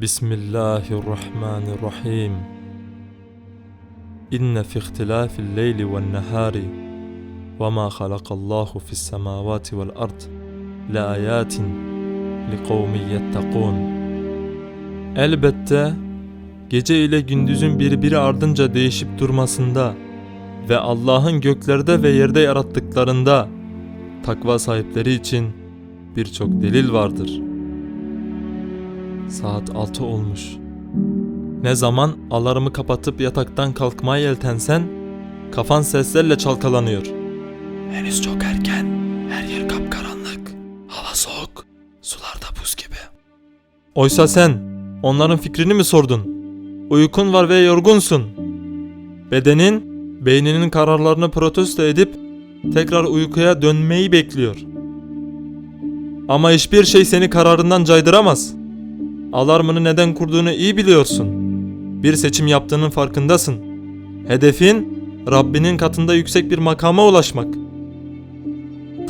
بسم الله الرحمن الرحيم إن في اختلاف الليل والنهار وما خلق الله في السماوات والأرض لآيات لقوم يتقون Elbette gece ile gündüzün birbiri ardınca değişip durmasında ve Allah'ın göklerde ve yerde yarattıklarında takva sahipleri için birçok delil vardır. Saat 6 olmuş. Ne zaman alarmı kapatıp yataktan kalkmaya yeltensen kafan seslerle çalkalanıyor. Henüz çok erken. Her yer kapkaranlık. Hava soğuk. Sularda buz gibi. Oysa sen onların fikrini mi sordun? Uykun var ve yorgunsun. Bedenin, beyninin kararlarını protesto edip tekrar uykuya dönmeyi bekliyor. Ama hiçbir şey seni kararından caydıramaz. Alarmını neden kurduğunu iyi biliyorsun. Bir seçim yaptığının farkındasın. Hedefin Rabbinin katında yüksek bir makama ulaşmak.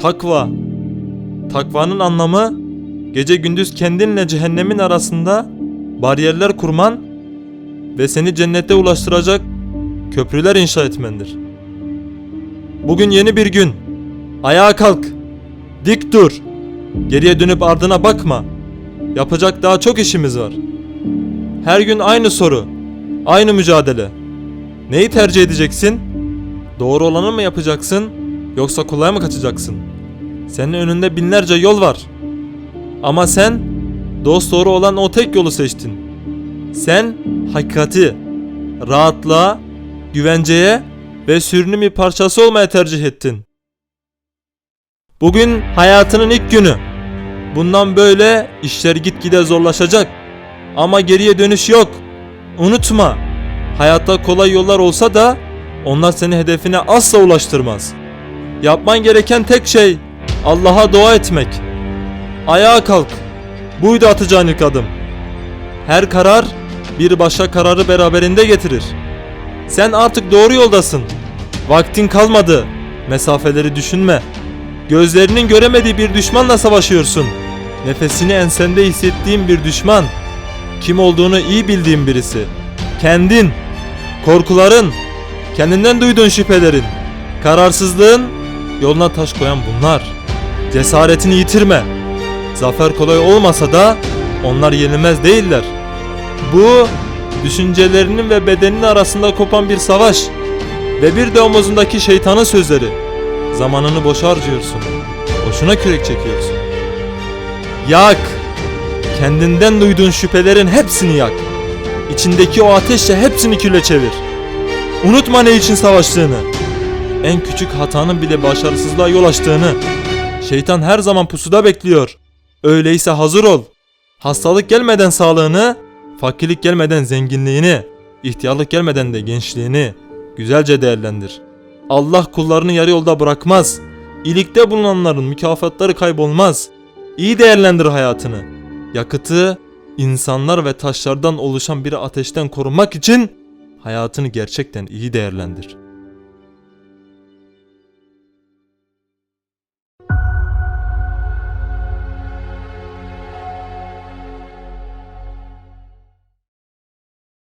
Takva. Takvanın anlamı gece gündüz kendinle cehennemin arasında bariyerler kurman ve seni cennete ulaştıracak köprüler inşa etmendir. Bugün yeni bir gün. Ayağa kalk. Dik dur. Geriye dönüp ardına bakma. Yapacak daha çok işimiz var. Her gün aynı soru. Aynı mücadele. Neyi tercih edeceksin? Doğru olanı mı yapacaksın yoksa kolay mı kaçacaksın? Senin önünde binlerce yol var. Ama sen dost doğru olan o tek yolu seçtin. Sen hakikati, rahatlığa, güvenceye ve sürünün bir parçası olmaya tercih ettin. Bugün hayatının ilk günü. Bundan böyle işler gitgide zorlaşacak. Ama geriye dönüş yok. Unutma. Hayatta kolay yollar olsa da onlar seni hedefine asla ulaştırmaz. Yapman gereken tek şey Allah'a dua etmek. Ayağa kalk. Buydu atacağın ilk adım. Her karar bir başka kararı beraberinde getirir. Sen artık doğru yoldasın. Vaktin kalmadı. Mesafeleri düşünme. Gözlerinin göremediği bir düşmanla savaşıyorsun. Nefesini ensende hissettiğin bir düşman. Kim olduğunu iyi bildiğin birisi. Kendin. Korkuların. Kendinden duyduğun şüphelerin. Kararsızlığın. Yoluna taş koyan bunlar. Cesaretini yitirme. Zafer kolay olmasa da onlar yenilmez değiller. Bu düşüncelerinin ve bedeninin arasında kopan bir savaş ve bir de omuzundaki şeytanın sözleri. Zamanını boşa harcıyorsun. Boşuna kürek çekiyorsun. Yak! Kendinden duyduğun şüphelerin hepsini yak. İçindeki o ateşle hepsini küle çevir. Unutma ne için savaştığını. En küçük hatanın bile başarısızlığa yol açtığını. Şeytan her zaman pusuda bekliyor. Öyleyse hazır ol. Hastalık gelmeden sağlığını, fakirlik gelmeden zenginliğini, ihtiyarlık gelmeden de gençliğini güzelce değerlendir. Allah kullarını yarı yolda bırakmaz. İyilikte bulunanların mükafatları kaybolmaz. İyi değerlendir hayatını. Yakıtı insanlar ve taşlardan oluşan bir ateşten korunmak için hayatını gerçekten iyi değerlendir.